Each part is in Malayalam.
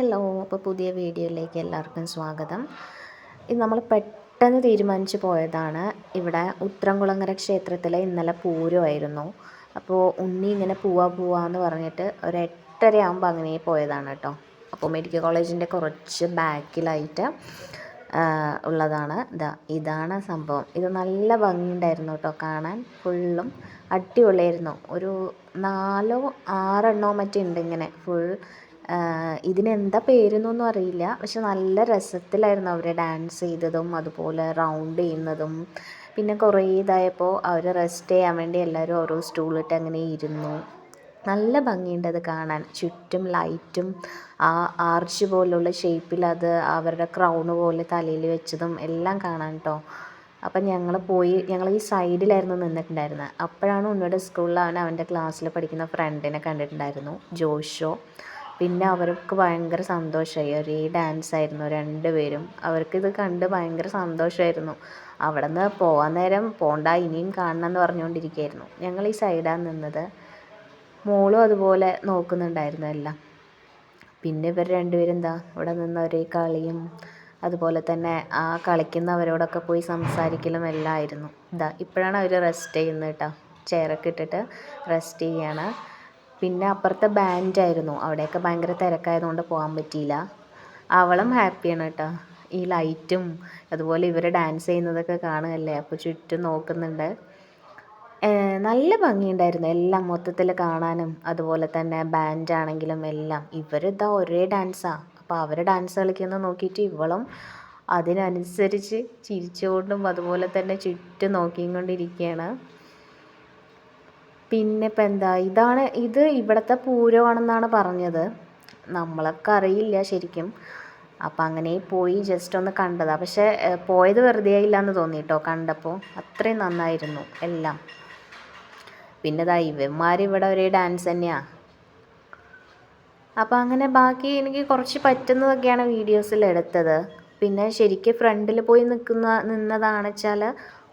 ഹലോ അപ്പോൾ പുതിയ വീഡിയോയിലേക്ക് എല്ലാവർക്കും സ്വാഗതം. ഇത് നമ്മൾ പെട്ടെന്ന് തീരുമാനിച്ചു പോയതാണ്. ഇവിടെ ഉത്രംകുളങ്ങര ക്ഷേത്രത്തിലെ ഇന്നലെ പൂരമായിരുന്നു അപ്പോൾ ഉണ്ണി ഇങ്ങനെ പോവാ പോവാ എന്ന് പറഞ്ഞിട്ട് ഒരു എട്ടര ആകുമ്പോൾ അങ്ങനെ പോയതാണ് കേട്ടോ. അപ്പോൾ മെഡിക്കൽ കോളേജിന്റെ കുറച്ച് ബാക്കിലായിട്ട് ഉള്ളതാണ്. ഇതാ ഇതാണ് സംഭവം. ഇത് നല്ല ഭംഗിയുണ്ടായിരുന്നു കേട്ടോ കാണാൻ. ഫുള്ളും അടിപൊളിയായിരുന്നു. ഒരു നാലോ ആറെണ്ണോ മറ്റേ ഉണ്ട് ഇങ്ങനെ ഫുൾ ഇതിനെന്താ പേരെന്നൊന്നും അറിയില്ല. പക്ഷെ നല്ല രസത്തിലായിരുന്നു അവർ ഡാൻസ് ചെയ്തതും അതുപോലെ റൗണ്ട് ചെയ്യുന്നതും. പിന്നെ കുറേ ഇതായപ്പോൾ അവർ റെസ്റ്റ് ചെയ്യാൻ വേണ്ടി എല്ലാവരും ഓരോ സ്റ്റൂളിട്ട് അങ്ങനെ ഇരുന്നു. നല്ല ഭംഗിയുണ്ട് അത് കാണാൻ. ചുറ്റും ലൈറ്റും ആ ആർച്ച് പോലുള്ള ഷേപ്പിൽ അത് അവരുടെ ക്രൗണ് പോലെ തലയിൽ വെച്ചതും എല്ലാം കാണാൻ കേട്ടോ അപ്പം ഞങ്ങൾ പോയി ഞങ്ങൾ ഈ സൈഡിലായിരുന്നു നിന്നിട്ടുണ്ടായിരുന്നത് അപ്പോഴാണ് ഉണ്ണിയുടെ സ്കൂളിൽ അവൻ അവന്റെ ക്ലാസ്സിൽ പഠിക്കുന്ന ഫ്രണ്ടിനെ കണ്ടിട്ടുണ്ടായിരുന്നു ജോഷോ. പിന്നെ അവർക്ക് ഭയങ്കര സന്തോഷമായി. ഒരേ ഡാൻസ് ആയിരുന്നു രണ്ടുപേരും അവർക്കിത് കണ്ട് ഭയങ്കര സന്തോഷമായിരുന്നു. അവിടെ നിന്ന് പോകാൻ നേരം പോണ്ട ഇനിയും കാണണം എന്ന് പറഞ്ഞുകൊണ്ടിരിക്കുകയായിരുന്നു. ഞങ്ങൾ ഈ സൈഡാണ് നിന്നത്. മോളും അതുപോലെ നോക്കുന്നുണ്ടായിരുന്നു എല്ലാം. പിന്നെ ഇവർ രണ്ടുപേരും എന്താ ഇവിടെ നിന്ന് ഒരേ കളിയും അതുപോലെ തന്നെ ആ കളിക്കുന്നവരോടൊക്കെ പോയി സംസാരിക്കലും എല്ലാം ആയിരുന്നു ഇതാ ഇപ്പോഴാണ് അവർ റെസ്റ്റ് ചെയ്യുന്നത് കേട്ടോ. ചെയറൊക്കെ ഇട്ടിട്ട് റെസ്റ്റ് ചെയ്യാണ് പിന്നെ അപ്പുറത്തെ ബാൻഡ് ആയിരുന്നു. അവിടെയൊക്കെ ഭയങ്കര തിരക്കായതുകൊണ്ട് പോകാൻ പറ്റിയില്ല. അവളും ഹാപ്പിയാണ് കേട്ടോ. ഈ ലൈറ്റും അതുപോലെ ഇവർ ഡാൻസ് ചെയ്യുന്നതൊക്കെ കാണുകയല്ലേ? അപ്പോൾ ചുറ്റും നോക്കുന്നുണ്ട്. നല്ല ഭംഗിയുണ്ടായിരുന്നു എല്ലാം മൊത്തത്തിൽ കാണാനും അതുപോലെ തന്നെ ബാൻഡ് ആണെങ്കിലും എല്ലാം. ഇവരിതാ ഒരേ ഡാൻസാണ് അപ്പോൾ അവർ ഡാൻസ് കളിക്കുന്നത് നോക്കിയിട്ട് ഇവളും അതിനനുസരിച്ച് ചിരിച്ചുകൊണ്ടും അതുപോലെ തന്നെ ചുറ്റും നോക്കിയും കൊണ്ടിരിക്കുകയാണ് പിന്നെ ഇപ്പം എന്താ ഇതാണ് ഇത് ഇവിടുത്തെ പൂരമാണെന്നാണ് പറഞ്ഞത്. നമ്മളൊക്കെ അറിയില്ല ശരിക്കും. അപ്പം അങ്ങനെ പോയി ജസ്റ്റ് ഒന്ന് കണ്ടതാണ് പക്ഷേ പോയത് വെറുതെ ഇല്ല എന്ന് തോന്നി കേട്ടോ കണ്ടപ്പോൾ അത്രയും നന്നായിരുന്നു എല്ലാം. പിന്നെ ഇതാ ഇവന്മാർ ഇവിടെ ഒരേ ഡാൻസ് തന്നെയാണ് അപ്പം അങ്ങനെ ബാക്കി എനിക്ക് കുറച്ച് പറ്റുന്നതൊക്കെയാണ് വീഡിയോസിൽ എടുത്തത്. പിന്നെ ശരിക്കും ഫ്രണ്ടിൽ പോയി നിൽക്കുന്ന നിന്നതാണെച്ചാൽ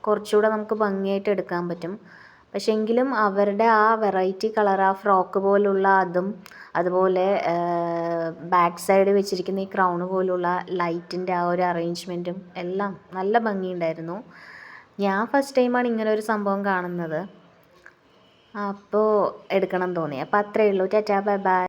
കുറച്ചുകൂടെ നമുക്ക് ഭംഗിയായിട്ട് എടുക്കാൻ പറ്റും. പക്ഷേ എങ്കിലും അവരുടെ ആ വെറൈറ്റി കളർ ആ ഫ്രോക്ക് പോലുള്ള അതും അതുപോലെ ബാക്ക് സൈഡ് വെച്ചിരിക്കുന്ന ഈ ക്രൗൺ പോലുള്ള ലൈറ്റിന്റെ ആ ഒരു അറേഞ്ച്മെന്റും എല്ലാം നല്ല ഭംഗിയുണ്ടായിരുന്നു. ഞാൻ ഫസ്റ്റ് ടൈമാണ് ഇങ്ങനെ ഒരു സംഭവം കാണുന്നത്. അപ്പോൾ എടുക്കണം തോന്നി. അപ്പോൾ അത്രയേ ഉള്ളൂ. Tata bye bye.